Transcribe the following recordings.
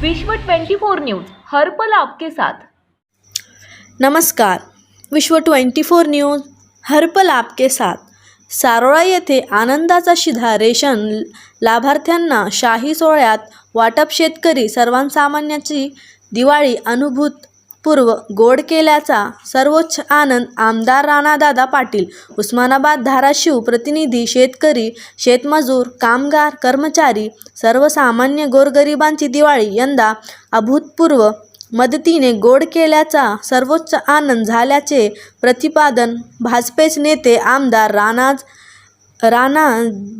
विश्व 24 न्यूज हर पल आपके साथ. नमस्कार. विश्व 24 न्यूज हरपल आपके साथ. सारोळा येथे आनंदाचा शिधा रेशन लाभार्थ्यांना शाही सोहळ्यात वाटप शेतकरी सर्वसामान्याची दिवाळी अनुभूत पूर्व गोड केल्याचा सर्वोच्च आनंद आमदार राणादादा पाटील उस्मानाबाद धाराशिव प्रतिनिधी शेतकरी शेतमजूर कामगार कर्मचारी सर्वसामान्य गोरगरिबांची दिवाळी यंदा अभूतपूर्व मदतीने गोड केल्याचा सर्वोच्च आनंद झाल्याचे प्रतिपादन भाजपेचे नेते आमदार राणाज राणा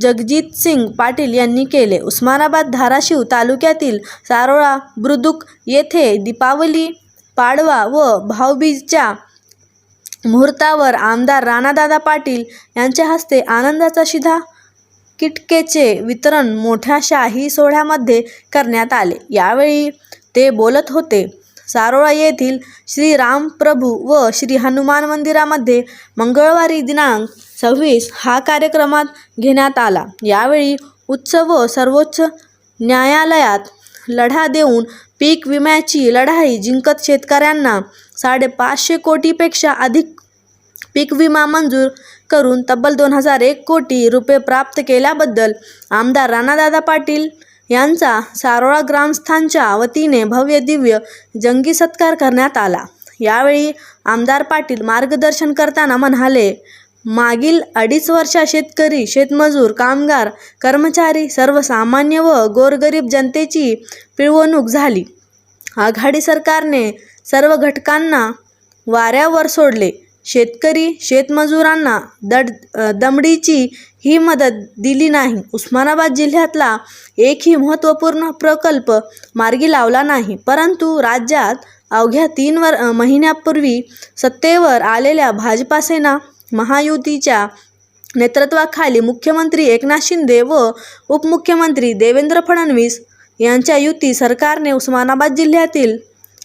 जगजित सिंग पाटील यांनी केले. उस्मानाबाद धाराशिव तालुक्यातील सारोळा बुद्रुक येथे दीपावली पाडवा व भाऊबीजच्या मुहूर्तावर आमदार राणादादा पाटील यांच्या हस्ते आनंदाचा शिधा किटकेचे वितरण मोठ्या शाही सोहळ्यामध्ये करण्यात आले. यावेळी ते बोलत होते सारोळा येथील श्री रामप्रभू व श्री हनुमान मंदिरामध्ये मंगळवारी दिनांक सव्वीस हा कार्यक्रमात घेण्यात आला. यावेळी उच्च व सर्वोच्च न्यायालयात लढा देऊन पीक विम्याची लढाई जिंकत शेतकऱ्यांना साडेपाचशे कोटीपेक्षा अधिक पीक विमा मंजूर करून तब्बल दोन हजार एक कोटी रुपये प्राप्त केल्याबद्दल आमदार राणादादा पाटील यांचा सारोळा ग्रामस्थांच्या वतीने भव्य दिव्य जंगी सत्कार करण्यात आला. यावेळी आमदार पाटील मार्गदर्शन करताना म्हणाले मागील अडीच वर्षा शेतकरी शेतमजूर कामगार कर्मचारी सर्वसामान्य व गोरगरीब जनतेची पिळवणूक झाली. आघाडी सरकारने सर्व घटकांना वाऱ्यावर सोडले. शेतकरी शेतमजुरांना दड दमडीची ही मदत दिली नाही. उस्मानाबाद जिल्ह्यातला एकही महत्त्वपूर्ण प्रकल्प मार्गी लावला नाही. परंतु राज्यात अवघ्या तीन वर महिन्यापूर्वी सत्तेवर आलेल्या भाजपा सेना महायुतीच्या नेतृत्वाखाली मुख्यमंत्री एकनाथ शिंदे व उपमुख्यमंत्री देवेंद्र फडणवीस यांच्या युती सरकारने उस्मानाबाद जिल्ह्यातील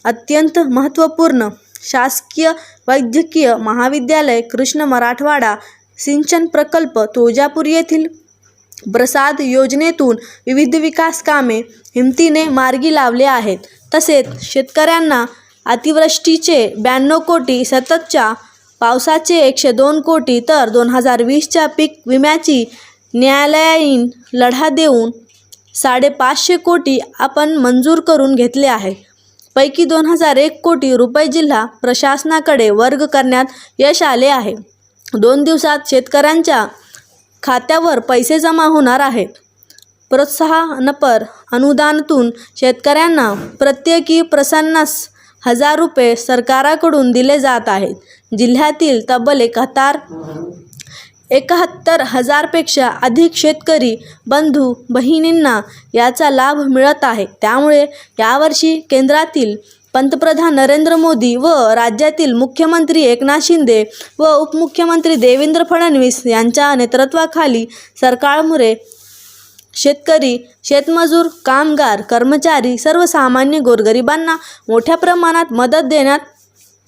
अत्यंत महत्त्वपूर्ण शासकीय वैद्यकीय महाविद्यालय कृष्ण मराठवाडा सिंचन प्रकल्प तुळजापूर येथील प्रसाद योजनेतून विविध विकास कामे हिमतीने मार्गी लावले आहेत. तसेच शेतकऱ्यांना अतिवृष्टीचे ब्याण्णव कोटी सततच्या पावसाचे एकशे दोन कोटी तर दोन हजार वीसच्या पीक विम्याची न्यायालयीन लढा देऊन साडेपाचशे कोटी आपण मंजूर करून घेतले आहे. पैकी दोन हजार एक कोटी रुपये जिल्हा प्रशासनाकडे वर्ग करण्यात यश आले आहे. दोन दिवसात शेतकऱ्यांच्या खात्यावर पैसे जमा होणार आहेत. प्रोत्साहनपर अनुदानातून शेतकऱ्यांना प्रत्येकी प्रसन्नास हजार रुपये सरकाराकडून दिले जात आहेत. जिल्ह्यातील तब्बल एकाहत्तर एकाहत्तर हजारपेक्षा अधिक शेतकरी बंधू बहिणींना याचा लाभ मिळत आहे. त्यामुळे यावर्षी केंद्रातील पंतप्रधान नरेंद्र मोदी व राज्यातील मुख्यमंत्री एकनाथ शिंदे व उपमुख्यमंत्री देवेंद्र फडणवीस यांच्या नेतृत्वाखाली सरकारमुळे शेतकरी शेतमजूर कामगार कर्मचारी सर्वसामान्य गोरगरिबांना मोठ्या प्रमाणात मदत देण्यात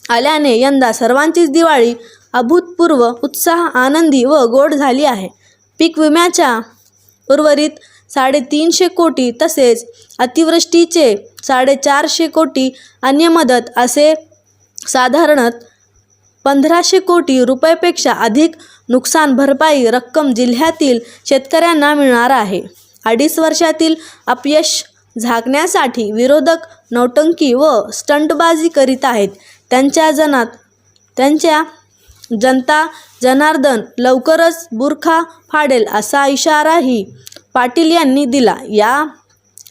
आल्याने यंदा सर्वांचीच दिवाळी अभूतपूर्व उत्साह आनंदी व गोड झाली आहे. पीक विम्याच्या उर्वरित साडेतीनशे कोटी तसेच अतिवृष्टीचे साडेचारशे कोटी अन्य मदत असे साधारणत पंधराशे कोटी रुपयापेक्षा अधिक नुकसान भरपाई रक्कम जिल्ह्यातील शेतकऱ्यांना मिळणार आहे. अडीच वर्षातील अपयश झाकण्यासाठी विरोधक नौटंकी व स्टंटबाजी करीत आहेत. त्यांच्या जनात त्यांच्या जनता जनार्दन लवकरच बुरखा फाडेल असा इशाराही पाटील यांनी दिला. या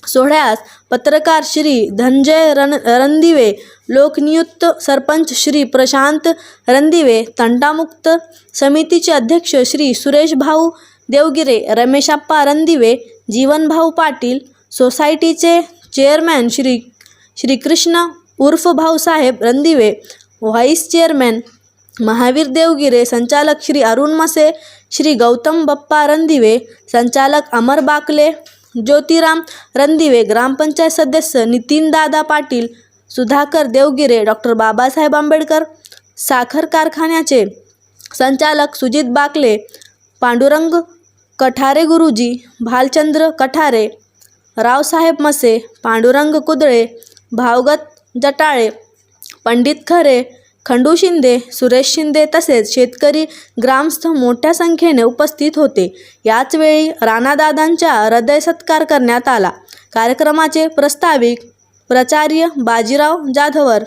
सोहळ्यास पत्रकार श्री धनंजय रण रणदिवे लोकनियुक्त सरपंच श्री प्रशांत रणदिवे तंटामुक्त समितीचे अध्यक्ष श्री सुरेश भाऊ देवगिरे रमेशप्पा रणदिवे जीवनभाऊ पाटील सोसायटीचे चेअरमॅन श्री श्रीकृष्ण उर्फ भाऊसाहेब रणदिवे व्हाईस चेअरमॅन महावीर देवगिरे संचालक श्री अरुण मसे श्री गौतम बप्पा रणदिवे संचालक अमर बाकले ज्योतिराम रणदिवे ग्रामपंचायत सदस्य नितीनदादा पाटील सुधाकर देवगिरे डॉक्टर बाबासाहेब आंबेडकर साखर कारखान्याचे संचालक सुजित बाकले पांडुरंग कठारे गुरुजी भालचंद्र कठारे रावसाहेब मसे पांडुरंग कुदळे भावगत जटाळे पंडित खरे खंडू शिंदे सुरेश शिंदे तसेच शेतकरी ग्रामस्थ मोठ्या संख्येने उपस्थित होते. याचवेळी राणादादांच्या हृदय सत्कार करण्यात आला. कार्यक्रमाचे प्रस्ताविक प्राचार्य बाजीराव जाधवर.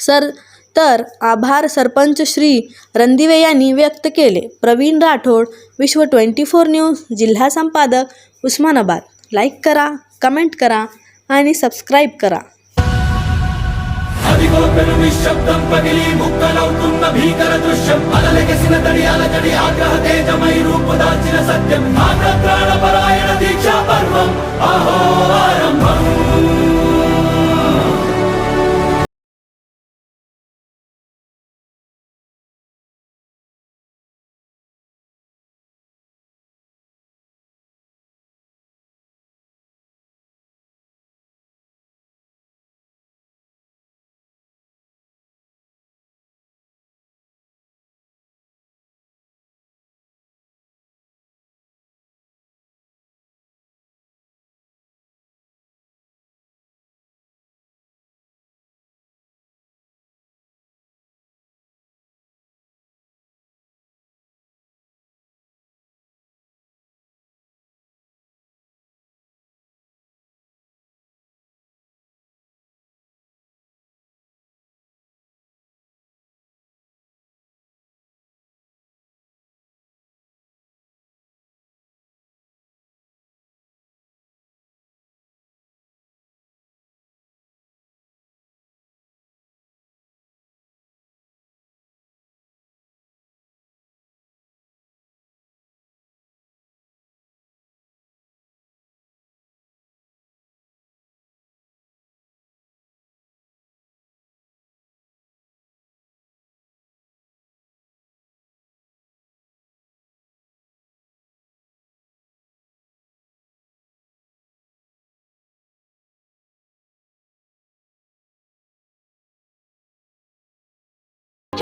सर तर आभार सरपंच श्री रणदिवे यांनी व्यक्त केले. प्रवीण राठोड विश्व ट्वेंटी फोर न्यूज जिल्हा संपादक उस्मानाबाद. लाईक करा कमेंट करा आणि सबस्क्राईब करा. అదిగోపెను నిశ్శబ్దం పగిలి ముక్కలవుతున్న భీకర దృశ్యం. అలలెగసిన తడి అలజడి ఆగ్రహ తేజమై రూపుదాల్చిన సత్యం. ఆగ్రత్రాణ పరాయణ దీక్షా పర్వం అహో ఆరంభం.